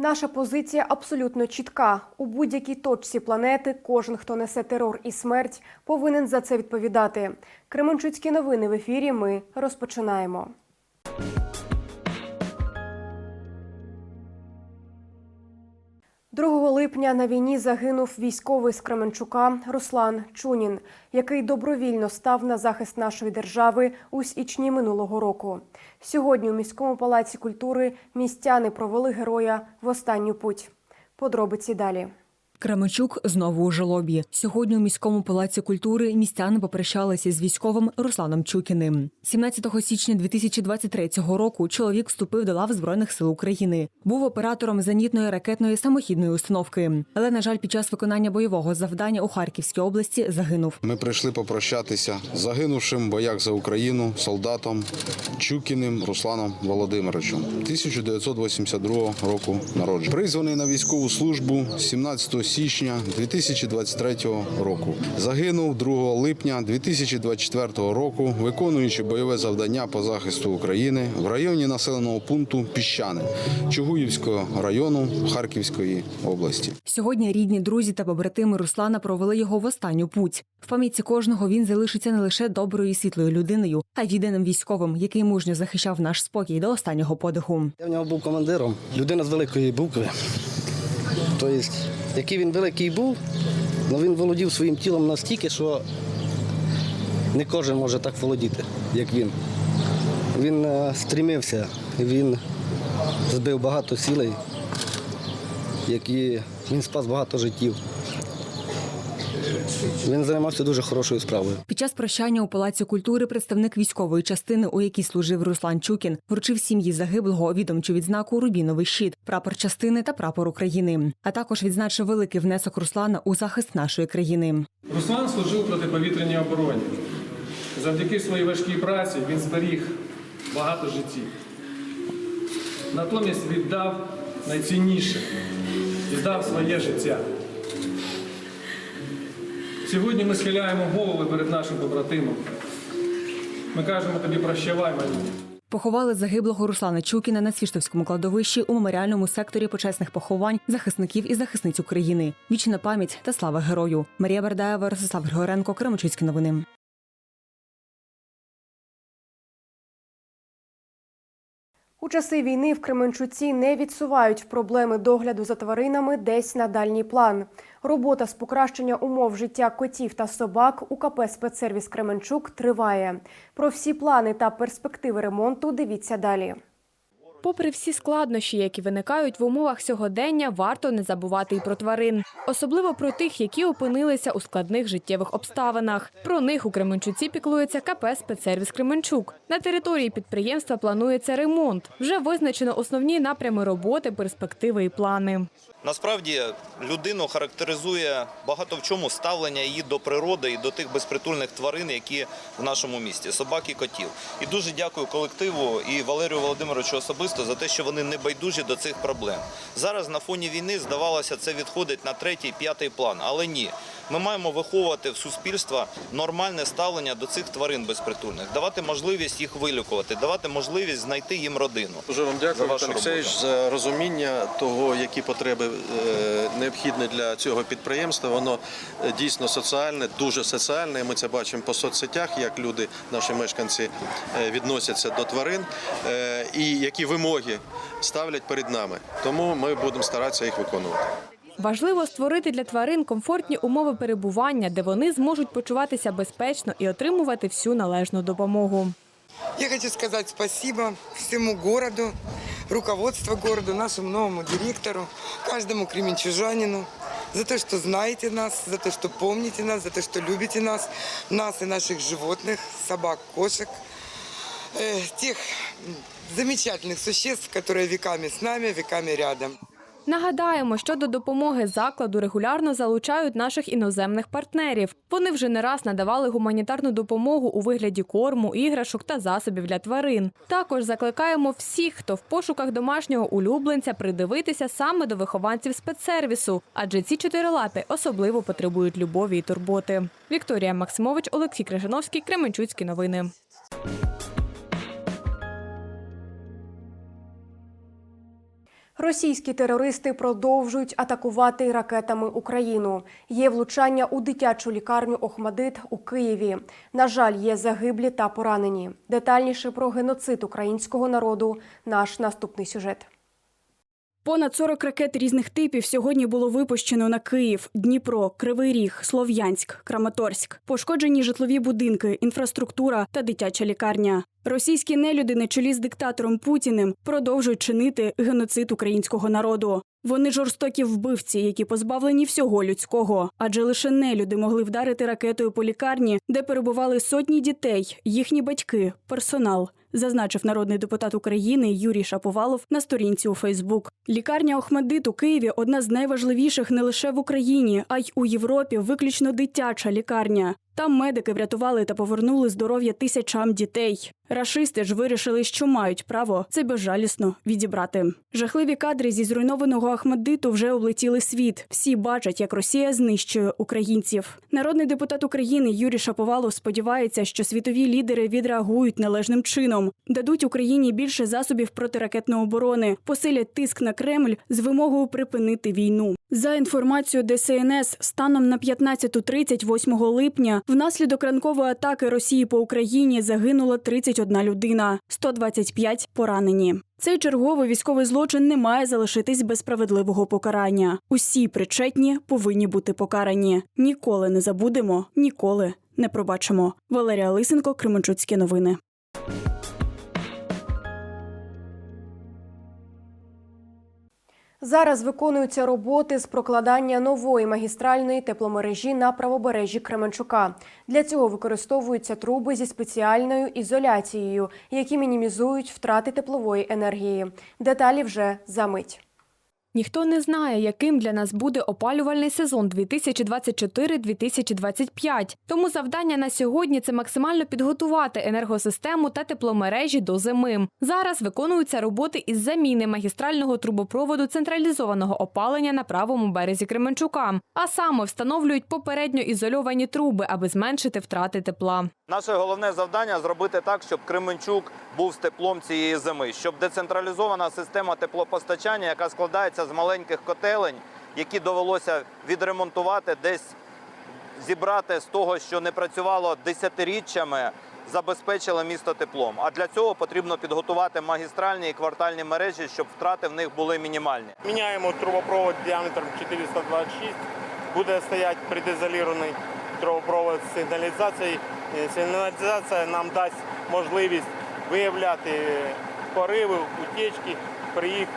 Наша позиція абсолютно чітка. У будь-якій точці планети кожен, хто несе терор і смерть, повинен за це відповідати. Кременчуцькі новини в ефірі. Ми розпочинаємо. Другого липня на війні загинув військовий з Кременчука Руслан Чунін, який добровільно став на захист нашої держави у січні минулого року. Сьогодні у міському палаці культури містяни провели героя в останню путь. Подробиці далі. Кременчук знову у жалобі. Сьогодні у міському палаці культури містяни попрощалися з військовим Русланом Чукіним. 17 січня 2023 року чоловік вступив до лав збройних сил України. Був оператором зенітної ракетної самохідної установки. Але на жаль, під час виконання бойового завдання у Харківській області загинув. Ми прийшли попрощатися з загинувшим в боях за Україну солдатом Чукіним Русланом Володимировичем 1982 року народження. Призваний на військову службу 17 січня 2023 року. Загинув 2 липня 2024 року, виконуючи бойове завдання по захисту України в районі населеного пункту Піщани Чугуївського району Харківської області. Сьогодні рідні, друзі та побратими Руслана провели його в останню путь. В пам'яті кожного він залишиться не лише доброю і світлою людиною, а й єдиним військовим, який мужньо захищав наш спокій до останнього подиху. Я в нього був командиром, людина з великої букви. Тобто, який він великий був, але він володів своїм тілом настільки, що не кожен може так володіти, як він. Він е, стрімився, він збив багато сілей, які він спас багато життів. Він займався дуже хорошою справою. Під час прощання у палаці культури представник військової частини, у якій служив Руслан Чукін, вручив сім'ї загиблого відомчу відзнаку Рубіновий щит, прапор частини та прапор України. А також відзначив великий внесок Руслана у захист нашої країни. Руслан служив протиповітряній обороні. Завдяки своїй важкій праці він зберіг багато життів. Натомість віддав найцінніше, віддав своє життя. Сьогодні ми схиляємо голови перед нашим побратимом. Ми кажемо тобі прощавай, малюнок. Поховали загиблого Руслана Чукіна на Свіштовському кладовищі у меморіальному секторі почесних поховань захисників і захисниць України. Вічна пам'ять та слава герою. Марія Бердаєва, Ростислав Григоренко, Кременчуцькі новини. У часи війни в Кременчуці не відсувають проблеми догляду за тваринами десь на дальній план. Робота з покращення умов життя котів та собак у КП «Спецсервіс Кременчук триває. Про всі плани та перспективи ремонту дивіться далі. Попри всі складнощі, які виникають в умовах сьогодення, варто не забувати й про тварин, особливо про тих, які опинилися у складних життєвих обставинах. Про них у Кременчуці піклується КП «Спецсервіс Кременчук». На території підприємства планується ремонт. Вже визначено основні напрями роботи, перспективи і плани. Насправді людину характеризує багато в чому ставлення її до природи і до тих безпритульних тварин, які в нашому місті собак і котів. І дуже дякую колективу і Валерію Володимировичу особисто за те, що вони не байдужі до цих проблем. Зараз на фоні війни здавалося, це відходить на третій, п'ятий план, але ні. Ми маємо виховувати в суспільства нормальне ставлення до цих тварин безпритульних, давати можливість їх вилікувати, давати можливість знайти їм родину. Дуже вам дякую, Олексійович, за розуміння того, які потреби е, необхідні для цього підприємства. Воно е, дійсно соціальне, дуже соціальне. Ми це бачимо по соцсетях, як люди, наші мешканці, е, відносяться до тварин і які вимоги ставлять перед нами. Тому ми будемо старатися їх виконувати. Важливо створити для тварин комфортні умови перебування, де вони зможуть почуватися безпечно і отримувати всю належну допомогу. Я хочу сказать спасибо всему городу, руководству города, нашему новому директору, каждому кременчужанину за то, что знаете нас, за то, что помните нас, за то, что любите нас, нас и наших животных, собак, кошек, э, тех м, замечательных существ, которые веками с нами, веками рядом. Нагадаємо, що до допомоги закладу регулярно залучають наших іноземних партнерів. Вони вже не раз надавали гуманітарну допомогу у вигляді корму, іграшок та засобів для тварин. Також закликаємо всіх, хто в пошуках домашнього улюбленця, придивитися саме до вихованців спецсервісу, адже ці чотирилапі особливо потребують любові і турботи. Вікторія Максимович, Олексій Крижановський, Кременчуцькі новини. Російські терористи продовжують атакувати ракетами Україну. Є влучання у дитячу лікарню Охмадит у Києві. На жаль, є загиблі та поранені. Детальніше про геноцид українського народу. Наш наступний сюжет. Понад 40 ракет різних типів сьогодні було випущено на Київ, Дніпро, Кривий Ріг, Слов'янськ, Краматорськ. Пошкоджені житлові будинки, інфраструктура та дитяча лікарня. Російські нелюди на чолі з диктатором Путіним продовжують чинити геноцид українського народу. Вони жорстокі вбивці, які позбавлені всього людського, адже лише нелюди могли вдарити ракетою по лікарні, де перебували сотні дітей, їхні батьки, персонал. Зазначив народний депутат України Юрій Шаповалов на сторінці у Фейсбук. Лікарня Охмедит у Києві одна з найважливіших не лише в Україні, а й у Європі. Виключно дитяча лікарня. Там медики врятували та повернули здоров'я тисячам дітей. Рашисти ж вирішили, що мають право це безжалісно відібрати. Жахливі кадри зі зруйнованого Ахмадиту вже облетіли світ. Всі бачать, як Росія знищує українців. Народний депутат України Юрій Шаповалов сподівається, що світові лідери відреагують належним чином, дадуть Україні більше засобів протиракетної оборони, посилять тиск на Кремль з вимогою припинити війну. За інформацією ДСНС, станом на 15.30 8 липня внаслідок ранкової атаки Росії по Україні загинула 31 людина, 125 поранені. Цей черговий військовий злочин не має залишитись без справедливого покарання. Усі причетні повинні бути покарані. Ніколи не забудемо, ніколи не пробачимо. Валерія Лисенко, Кременчуцькі новини. Зараз виконуються роботи з прокладання нової магістральної тепломережі на правобережжі Кременчука. Для цього використовуються труби зі спеціальною ізоляцією, які мінімізують втрати теплової енергії. Деталі вже за мить. Ніхто не знає, яким для нас буде опалювальний сезон 2024-2025. Тому завдання на сьогодні це максимально підготувати енергосистему та тепломережі до зими. Зараз виконуються роботи із заміни магістрального трубопроводу централізованого опалення на правому березі Кременчука. А саме встановлюють попередньо ізольовані труби, аби зменшити втрати тепла. Наше головне завдання зробити так, щоб Кременчук був з теплом цієї зими, щоб децентралізована система теплопостачання, яка складається з маленьких котелень, які довелося відремонтувати, десь зібрати з того, що не працювало десятиріччями, забезпечила місто теплом. А для цього потрібно підготувати магістральні і квартальні мережі, щоб втрати в них були мінімальні. Міняємо трубопровод діаметром 426. Буде стояти предізолірований трубопровод з сигналізацією. Е, Сигналізація нам дасть можливість виявляти пориви, утечки при їх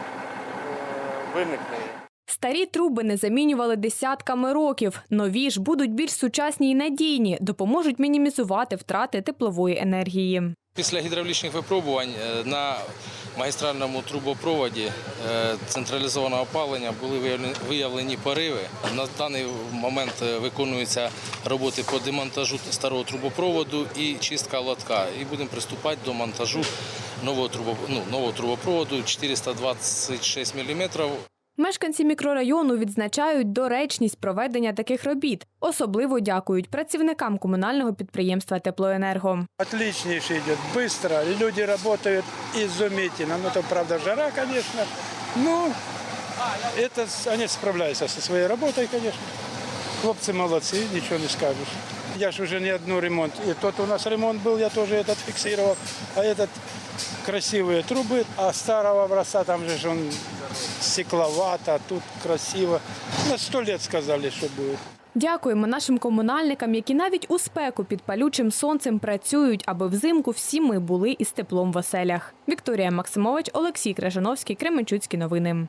е, виникненні. Старі труби не замінювали десятками років. Нові ж будуть більш сучасні і надійні, допоможуть мінімізувати втрати теплової енергії. Після гідравлічних випробувань е, на магістральному трубопроводі е, централізованого опалення були виявлені- виявлені пориви. На даний момент е, виконуються роботи по демонтажу старого трубопроводу і чистка лотка. І будемо приступати до монтажу нового, трубо, ну, нового трубопроводу 426 мм. Мешканці мікрорайону відзначають доречність проведення таких робіт. Особливо дякують працівникам комунального підприємства Теплоенерго. Отличнейше идет, быстро, люди работают изумительно. Ну, то, правда, жара, конечно. Ну, это, с- они справляются со своей работой, конечно. Хлопцы молодцы, ничего не скажешь. Я ж уже не одну ремонт. И тот у нас ремонт был, я тоже этот фиксировал. А этот красивые трубы, а старого образца там же ж он стекловато, а тут красиво. На сто лет сказали, что будет. Дякуємо нашим комунальникам, які навіть у спеку під палючим сонцем працюють, аби взимку всі ми були із теплом в оселях. Вікторія Максимович, Олексій Крижановський, Кременчуцькі новини.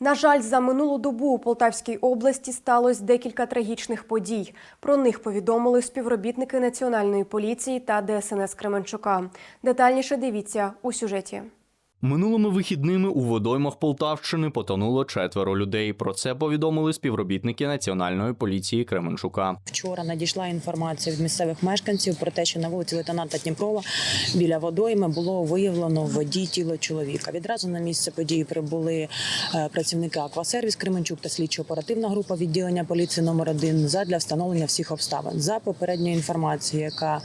На жаль, за минулу добу у Полтавській області сталося декілька трагічних подій. Про них повідомили співробітники Національної поліції та ДСНС Кременчука. Детальніше дивіться у сюжеті. Минулими вихідними у водоймах Полтавщини потонуло четверо людей. Про це повідомили співробітники Національної поліції Кременчука. Вчора надійшла інформація від місцевих мешканців про те, що на вулиці лейтенанта Дніпрова біля водойми було виявлено в воді тіло чоловіка. Відразу на місце події прибули е, працівники Аквасервіс Кременчук та слідчо-оперативна група відділення поліції номер 1 задля встановлення всіх обставин. За попередньою інформацією, яка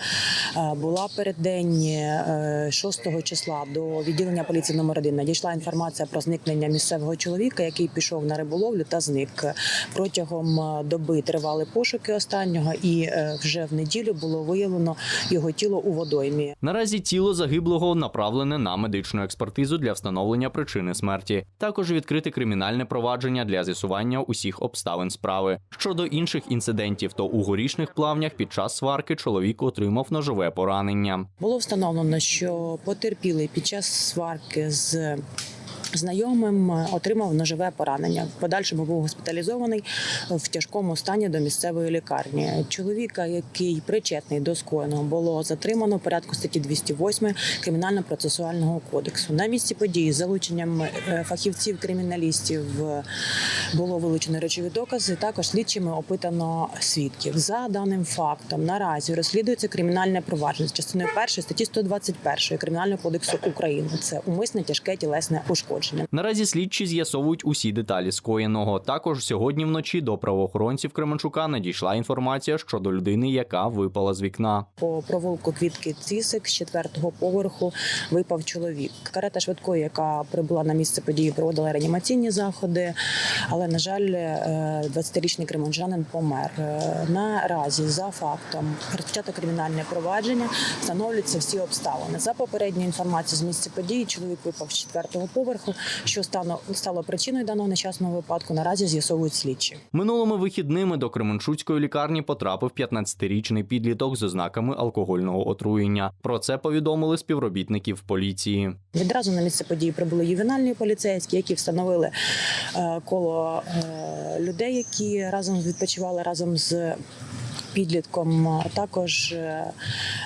е, була переддень е, 6 числа до відділення поліції номер 1 надійшла інформація про зникнення місцевого чоловіка, який пішов на риболовлю та зник. Протягом е, доби тривали пошуки останнього, і е, вже в неділю було виявлено його тіло у водоймі. Наразі тіло загиблого направлене на медичну експертизу для встановлення причини смерті. Також відкрите кримінальне провадження для з'ясування усіх обставин справи. Щодо інших інцидентів, то у горішних плавнях під час сварки чоловік отримав ножове поранення. Було встановлено, що потерпілий під час сварки з знайомим е, отримав ножове поранення. В подальшому був госпіталізований в тяжкому стані до місцевої лікарні. Чоловіка, який причетний до скоєного, було затримано в порядку статті 208 кримінально-процесуального кодексу. На місці події з залученням е, фахівців криміналістів е, було вилучено речові докази. Також слідчими опитано свідків. За даним фактом наразі розслідується кримінальне провадження з частиною першої статті 121 кримінального кодексу України. Це умисне тяжке тілесне ушкодження. Наразі слідчі з'ясовують усі деталі скоєного. Також сьогодні вночі до правоохоронців Кременчука надійшла інформація щодо людини, яка випала з вікна. По провулку квітки Цісик з четвертого поверху випав чоловік. Карета швидкої, яка прибула на місце події, проводила реанімаційні заходи. Але на жаль, е, 20-річний кременчанин помер. Е, Наразі за фактом розпочато кримінальне провадження встановлюються всі обставини. За попередньою інформацією з місця події, чоловік випав з четвертого поверху. Що стало стало причиною даного нещасного випадку? Наразі з'ясовують слідчі. Минулими вихідними до Кременчуцької лікарні потрапив 15-річний підліток з ознаками алкогольного отруєння. Про це повідомили співробітників поліції. Відразу на місце події прибули ювенальні поліцейські, які встановили е, коло е, людей, які разом відпочивали разом з. Підлітком також е,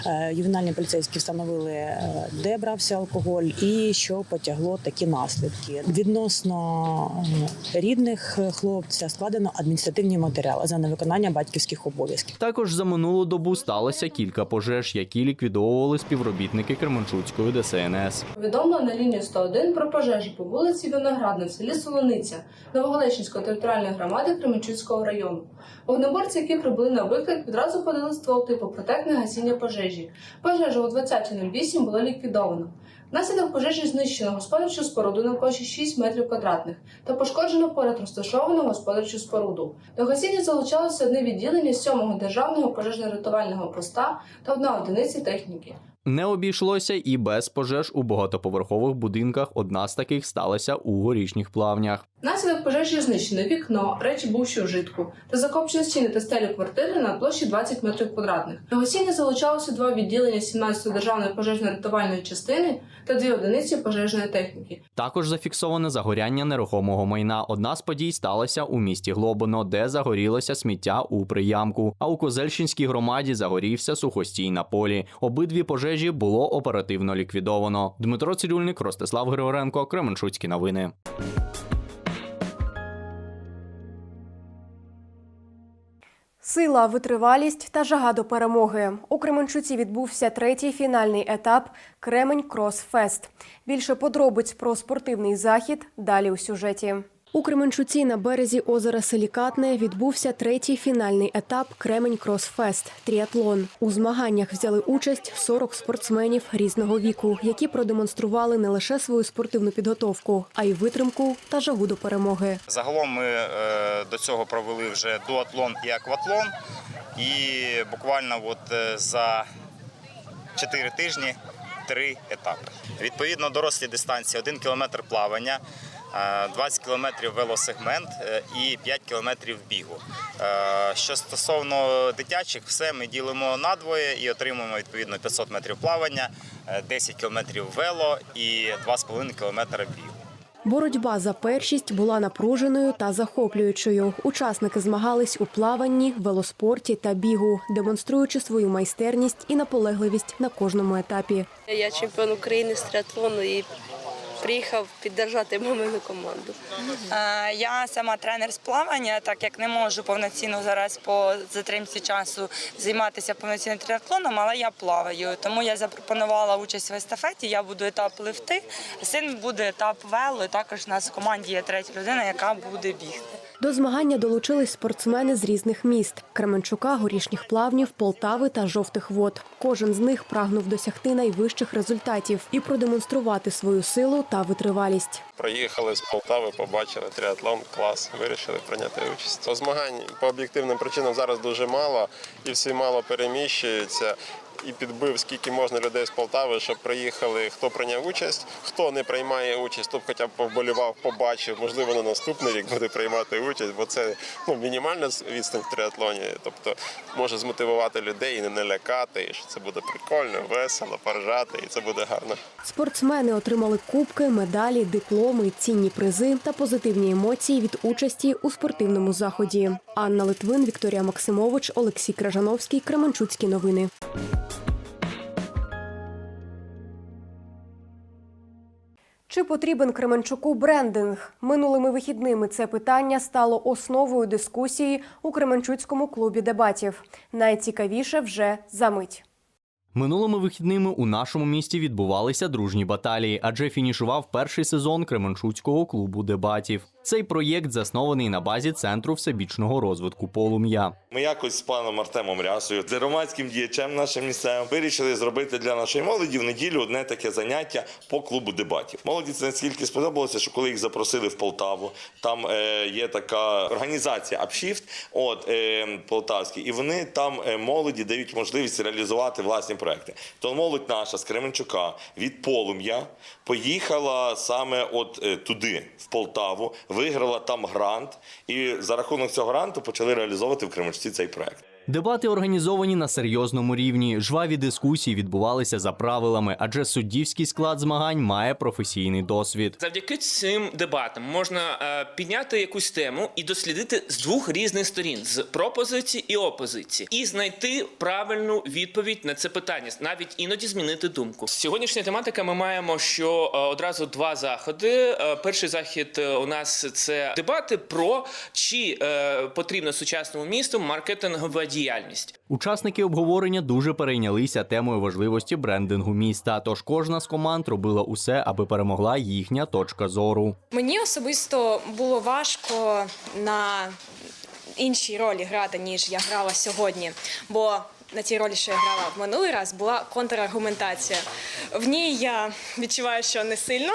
е, ювенальні поліцейські встановили, е, де брався алкоголь і що потягло такі наслідки. Відносно рідних хлопця складено адміністративні матеріали за невиконання батьківських обов'язків. Також за минулу добу сталося кілька пожеж, які ліквідовували співробітники Кременчуцької ДСНС. Повідомлено на лінію 101 про пожежу по вулиці Виноградна в селі Солониця Новогалещинської територіальної громади Кременчуцького району. Вогнеборці, які прибули на виклик, відразу подали ствол типу протектне гасіння пожежі. Пожежа о 20.08 було ліквідовано. Внаслідок пожежі знищено господарчу споруду на площі 6 метрів квадратних та пошкоджено поряд розташовану господарчу споруду. До гасіння залучалося одне відділення 7-го державного пожежно-рятувального поста та одна одиниця техніки. Не обійшлося і без пожеж у багатоповерхових будинках. Одна з таких сталася у горішніх плавнях. Внаслідок пожежі знищено вікно, речі бувші вжитку та закопчені стіни та стелі квартири на площі 20 метрів квадратних. До гасіння залучалося два відділення 17-ї державної пожежно-рятувальної частини та дві одиниці пожежної техніки. Також зафіксоване загоряння нерухомого майна. Одна з подій сталася у місті Глобино, де загорілося сміття у приямку. А у Козельщинській громаді загорівся сухостій на полі. Обидві пожежі було оперативно ліквідовано. Дмитро Цирюльник, Ростислав Григоренко, Кременчуцькі новини. Сила, витривалість та жага до перемоги. У Кременчуці відбувся третій фінальний етап Кремень Кросфест. Більше подробиць про спортивний захід далі у сюжеті. У Кременчуці на березі озера Силікатне відбувся третій фінальний етап Кремень Кросфест тріатлон. У змаганнях взяли участь 40 спортсменів різного віку, які продемонстрували не лише свою спортивну підготовку, а й витримку та жагу до перемоги. Загалом ми е, до цього провели вже дуатлон і акватлон. І буквально от е, за 4 тижні три етапи. Відповідно, дорослі дистанції 1 кілометр плавання. Е, 20 кілометрів велосегмент е, і 5 кілометрів бігу. Е, Що стосовно дитячих, все ми ділимо надвоє і отримуємо відповідно 500 метрів плавання, е, 10 кілометрів вело і 2,5 кілометра бігу. Боротьба за першість була напруженою та захоплюючою. Учасники змагались у плаванні, велоспорті та бігу, демонструючи свою майстерність і наполегливість на кожному етапі. Я чемпіон України з триатлону і приїхав піддержати мамину команду. Е, Я сама тренер з плавання, так як не можу повноцінно зараз по затримці часу займатися повноцінним триатлоном, але я плаваю. Тому я запропонувала участь в естафеті. Я буду етап пливти, а син буде етап вело. І також у нас в команді є третя людина, яка буде бігти. До змагання долучились спортсмени з різних міст: Кременчука, горішніх плавнів, Полтави та жовтих вод. Кожен з них прагнув досягти найвищих результатів і продемонструвати свою силу та витривалість. Приїхали з Полтави, побачили тріатлон, клас, вирішили прийняти участь. Змагань по об'єктивним причинам зараз дуже мало, і всі мало переміщуються. І підбив скільки можна людей з Полтави, щоб приїхали, хто прийняв участь, хто не приймає участь, хто б хоча б повболівав, побачив, можливо, на наступний рік буде приймати участь, бо це ну, мінімальна відстань в триатлоні. Тобто може змотивувати людей і не налякати, і що це буде прикольно, весело, поржати, і це буде гарно. Спортсмени отримали кубки, медалі, дипломи, цінні призи та позитивні емоції від участі у спортивному заході. Анна Литвин, Вікторія Максимович, Олексій Кражановський, Кременчуцькі новини. Чи потрібен Кременчуку брендинг? Минулими вихідними це питання стало основою дискусії у Кременчуцькому клубі дебатів. Найцікавіше вже за мить. Минулими вихідними у нашому місті відбувалися дружні баталії, адже фінішував перший сезон Кременчуцького клубу дебатів. Цей проєкт заснований на базі центру всебічного розвитку полум'я. Ми якось з паном Артемом Рясою, з громадським діячем нашим місцевим, вирішили зробити для нашої молоді в неділю одне таке заняття по клубу дебатів. Молоді це настільки сподобалося, що коли їх запросили в Полтаву, там е, є така організація Апшіфт, от е, полтавський, і вони там е, молоді дають можливість реалізувати власні проекти. То молодь наша з Кременчука від полум'я поїхала саме от е, туди, в Полтаву, виграла там грант, і за рахунок цього гранту почали реалізовувати в Кременчуці цей проект. Дебати організовані на серйозному рівні. Жваві дискусії відбувалися за правилами, адже суддівський склад змагань має професійний досвід. Завдяки цим дебатам можна е, підняти якусь тему і дослідити з двох різних сторін: з пропозиції і опозиції, і знайти правильну відповідь на це питання, навіть іноді змінити думку. Сьогоднішня тематика. Ми маємо що е, одразу два заходи. Е, перший захід у нас це дебати про чи потрібно сучасному місту маркетингова діяльність. Учасники обговорення дуже перейнялися темою важливості брендингу міста. Тож кожна з команд робила усе, аби перемогла їхня точка зору. Мені особисто було важко на іншій ролі грати, ніж я грала сьогодні. Бо на тій ролі, що я грала в минулий раз, була контраргументація. В ній я відчуваю, що не сильно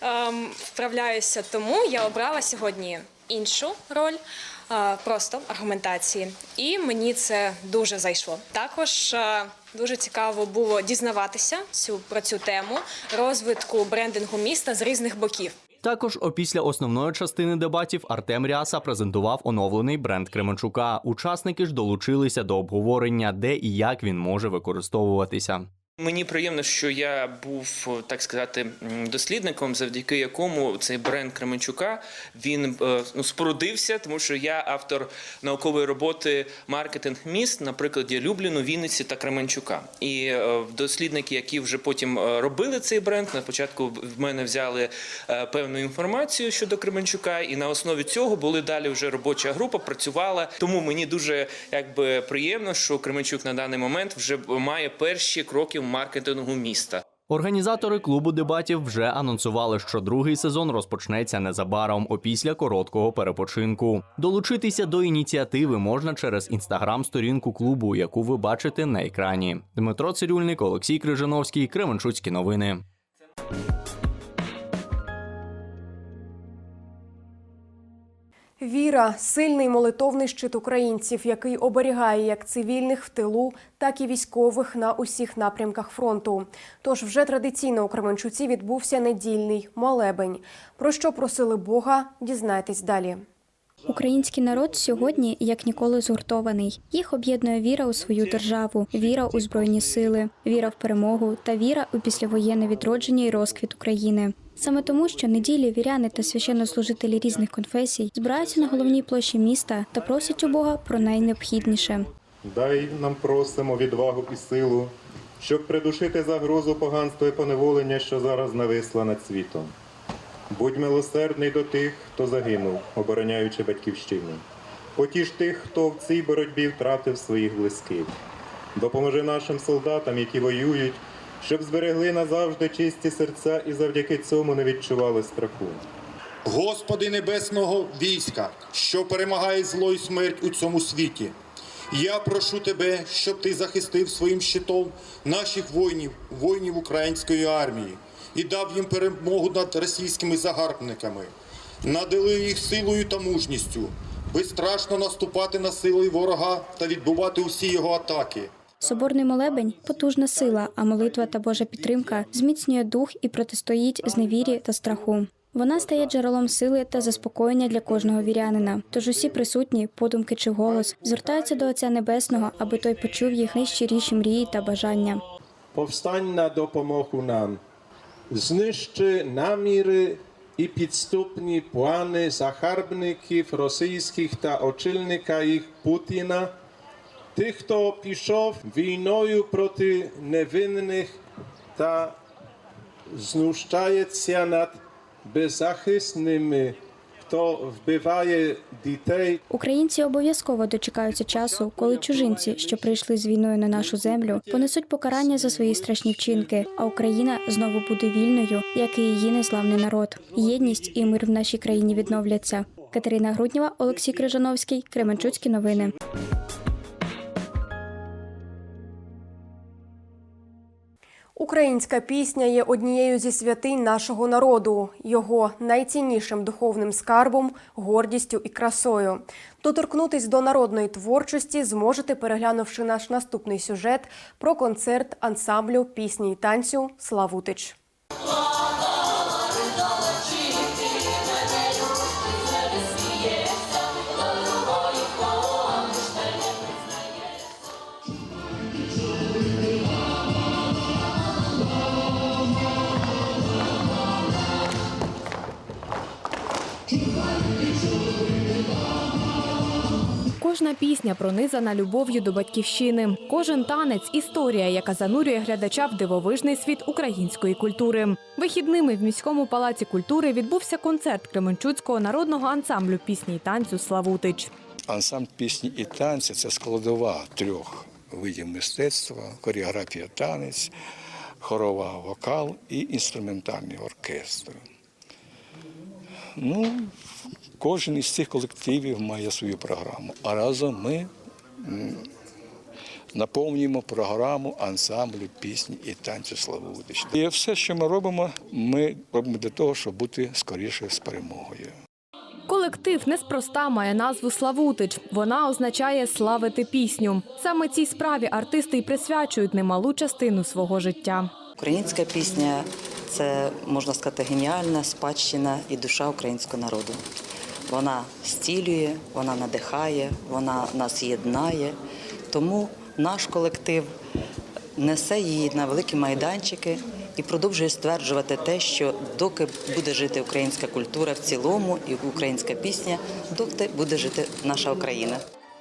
ем, вправляюся, тому я обрала сьогодні іншу роль. Просто аргументації, і мені це дуже зайшло. Також дуже цікаво було дізнаватися цю про цю тему розвитку брендингу міста з різних боків. Також опісля основної частини дебатів Артем Ряса презентував оновлений бренд Кременчука. Учасники ж долучилися до обговорення, де і як він може використовуватися. Мені приємно, що я був, так сказати, дослідником, завдяки якому цей бренд Кременчука він е, ну, спорудився, тому що я автор наукової роботи маркетинг міст на прикладі Любліну, Вінниці та Кременчука. І е, дослідники, які вже потім е, робили цей бренд, на початку в мене взяли певну інформацію щодо Кременчука, і на основі цього були далі вже робоча група, працювала. Тому мені дуже якби приємно, що Кременчук на даний момент вже має перші кроки маркетингу міста. Організатори клубу дебатів вже анонсували, що другий сезон розпочнеться незабаром опісля короткого перепочинку. Долучитися до ініціативи можна через інстаграм-сторінку клубу, яку ви бачите на екрані. Дмитро Цирюльник, Олексій Крижановський, Кременчуцькі новини. Віра сильний молитовний щит українців, який оберігає як цивільних в тилу, так і військових на усіх напрямках фронту. Тож вже традиційно у Кременчуці відбувся недільний молебень. Про що просили Бога, дізнайтесь далі. Український народ сьогодні як ніколи згуртований. Їх об'єднує віра у свою державу, віра у збройні сили, віра в перемогу та віра у післявоєнне відродження і розквіт України. Саме тому, що неділі віряни та священнослужителі різних конфесій збираються на головній площі міста та просять у Бога про найнеобхідніше. Дай нам просимо відвагу і силу, щоб придушити загрозу поганства і поневолення, що зараз нависла над світом. Будь милосердний до тих, хто загинув, обороняючи батьківщину. Потіж тих, хто в цій боротьбі втратив своїх близьких. Допоможи нашим солдатам, які воюють, щоб зберегли назавжди чисті серця і завдяки цьому не відчували страху. Господи небесного війська, що перемагає зло і смерть у цьому світі. Я прошу тебе, щоб ти захистив своїм щитом наших воїнів, воїнів української армії, і дав їм перемогу над російськими загарбниками. Надали їх силою та мужністю, безстрашно наступати на сили ворога та відбувати усі його атаки. Соборний молебень потужна сила, а молитва та Божа підтримка зміцнює дух і протистоїть зневірі та страху. Вона стає джерелом сили та заспокоєння для кожного вірянина. Тож усі присутні, подумки чи голос, звертаються до Отця Небесного, аби той почув їх найщиріші мрії та бажання. Повстань на допомогу нам. Знищи наміри і підступні плани загарбників російських та очільника їх Путіна, тих, хто пішов війною проти невинних та знущається над беззахисними, хто вбиває дітей Українці обов'язково дочекаються часу, коли чужинці, що прийшли з війною на нашу землю, понесуть покарання за свої страшні вчинки, а Україна знову буде вільною, як і її незламний народ. Єдність і мир в нашій країні відновляться. Катерина Груднєва, Олексій Крижановський, Кременчуцькі новини. Українська пісня є однією зі святинь нашого народу, його найціннішим духовним скарбом, гордістю і красою. Доторкнутись до народної творчості зможете, переглянувши наш наступний сюжет про концерт ансамблю пісні й танцю Славутич. Кожна пісня пронизана любов'ю до батьківщини. Кожен танець історія, яка занурює глядача в дивовижний світ української культури. Вихідними в міському палаці культури відбувся концерт Кременчуцького народного ансамблю пісні й танцю Славутич. Ансамбль пісні і танці це складова трьох видів мистецтва: хореографія танець, хорова вокал і інструментальний оркестр. Ну, кожен із цих колективів має свою програму. А разом ми наповнюємо програму ансамблю пісні і танцю Славутич. І все, що ми робимо, ми робимо для того, щоб бути скоріше з перемогою. Колектив неспроста має назву Славутич. Вона означає славити пісню. Саме цій справі артисти й присвячують немалу частину свого життя. Українська пісня це можна сказати геніальна спадщина і душа українського народу. Вона стілює, вона надихає, вона нас єднає. Тому наш колектив несе її на великі майданчики і продовжує стверджувати те, що доки буде жити українська культура в цілому і українська пісня, доки буде жити наша Україна.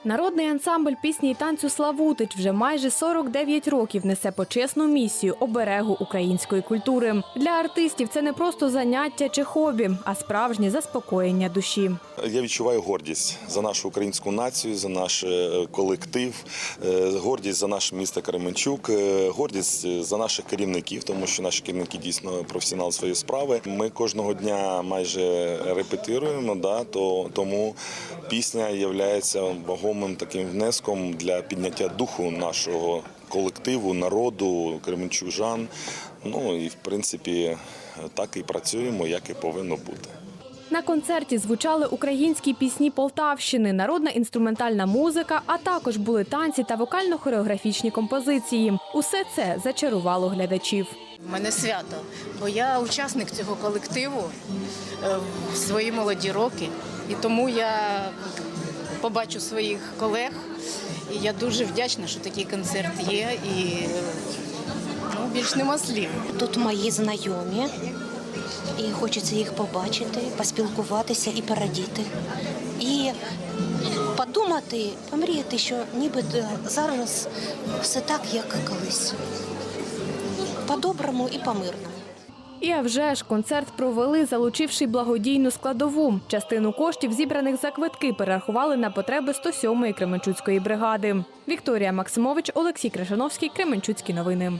Народний ансамбль пісні й танцю Славутич вже майже 49 років несе почесну місію оберегу української культури. Для артистів це не просто заняття чи хобі, а справжнє заспокоєння душі. Я відчуваю гордість за нашу українську націю, за наш е, колектив, е, гордість за наше місто Кременчук, е, гордість за наших керівників, тому що наші керівники дійсно професіонали своєї справи. Ми кожного дня майже репетируємо, да, то тому пісня є вагомим таким внеском для підняття духу нашого колективу, народу, кременчужан. Ну і в принципі так і працюємо, як і повинно бути. На концерті звучали українські пісні Полтавщини, народна інструментальна музика, а також були танці та вокально-хореографічні композиції. Усе це зачарувало глядачів. У мене свято, бо я учасник цього колективу е, в свої молоді роки, і тому я побачу своїх колег. І я дуже вдячна, що такий концерт є. І ну, більш нема слів. Тут мої знайомі, і хочеться їх побачити, поспілкуватися і порадіти. І подумати, помріяти, що ніби зараз все так, як колись. По-доброму і по-мирному. І а вже ж концерт провели, залучивши благодійну складову. Частину коштів, зібраних за квитки, перерахували на потреби 107-ї Кременчуцької бригади. Вікторія Максимович, Олексій Кришановський, Кременчуцькі новини.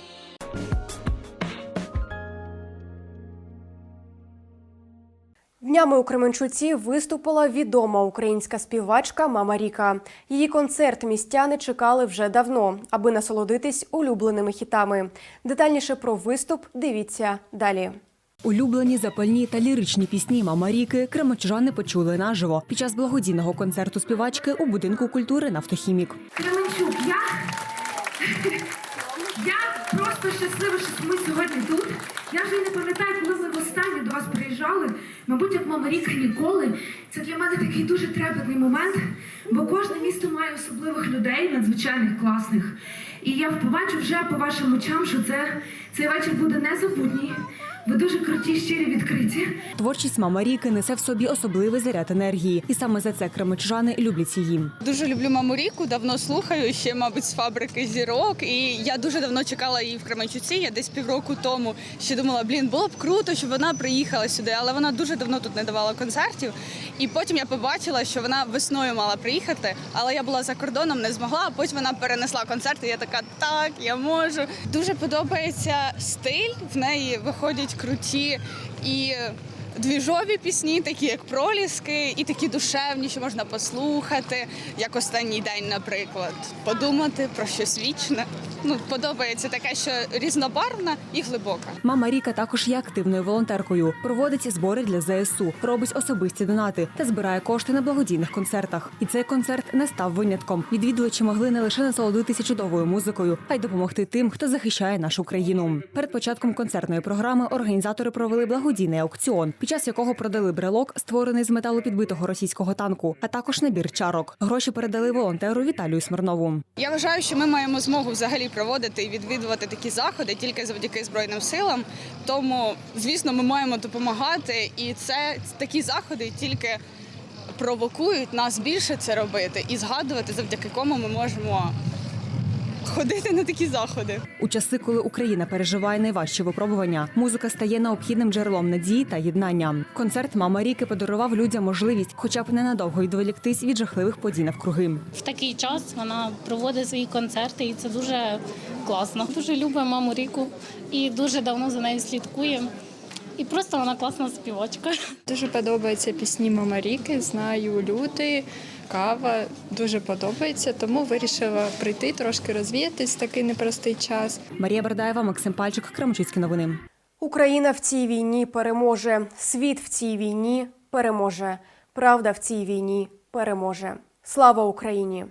Днями у Кременчуці виступила відома українська співачка Мама Ріка. Її концерт містяни чекали вже давно, аби насолодитись улюбленими хітами. Детальніше про виступ дивіться далі. Улюблені запальні та ліричні пісні Мама Ріки кременчужани почули наживо під час благодійного концерту співачки у будинку культури Нафтохімік. Кременчук, я... просто щаслива, що ми сьогодні тут. Я вже не пам'ятаю, коли ми востаннє до вас приїжджали. Мабуть, як мама рік ніколи. Це для мене такий дуже трепетний момент, бо кожне місто має особливих людей, надзвичайних класних. І я побачу вже по вашим очам, що це цей вечір буде незабутній. Ви дуже круті, щирі, відкриті. Творчість Мама Ріки несе в собі особливий заряд енергії, і саме за це кременчужани люблять її. Дуже люблю маму Ріку, давно слухаю ще, мабуть, з фабрики зірок. І я дуже давно чекала її в Кременчуці. Я десь півроку тому ще думала, блін, було б круто, щоб вона приїхала сюди, але вона дуже давно тут не давала концертів. І потім я побачила, що вона весною мала приїхати, але я була за кордоном, не змогла. А потім вона перенесла концерт. І я така, так, я можу. Дуже подобається стиль. В неї виходять круті і двіжові пісні, такі як проліски, і такі душевні, що можна послухати, як останній день, наприклад, подумати про щось вічне. Ну, подобається таке, що різнобарвна і глибока. Мама Ріка також є активною волонтеркою, проводить збори для ЗСУ, робить особисті донати та збирає кошти на благодійних концертах. І цей концерт не став винятком. Відвідувачі могли не лише насолодитися чудовою музикою, а й допомогти тим, хто захищає нашу країну. Перед початком концертної програми організатори провели благодійний аукціон, під час якого продали брелок, створений з металу підбитого російського танку, а також набір чарок. Гроші передали волонтеру Віталію Смирнову. Я вважаю, що ми маємо змогу взагалі проводити і відвідувати такі заходи тільки завдяки збройним силам. Тому, звісно, ми маємо допомагати, і це такі заходи тільки провокують нас більше це робити і згадувати, завдяки кому ми можемо ходити на такі заходи. У часи, коли Україна переживає найважчі випробування, музика стає необхідним джерелом надії та єднання. Концерт Мама Ріки подарував людям можливість, хоча б ненадовго відволіктись від жахливих подій навкруги. В такий час вона проводить свої концерти, і це дуже класно. Дуже любить маму Ріку і дуже давно за нею слідкує. І просто вона класна співачка. Дуже подобаються пісні Мама Ріки, знаю люди, кава. Дуже подобається, тому вирішила прийти трошки розвіятись в такий непростий час. Марія Бердаєва, Максим Пальчик, Крамчицькі новини. Україна в цій війні переможе. Світ в цій війні переможе. Правда в цій війні переможе. Слава Україні!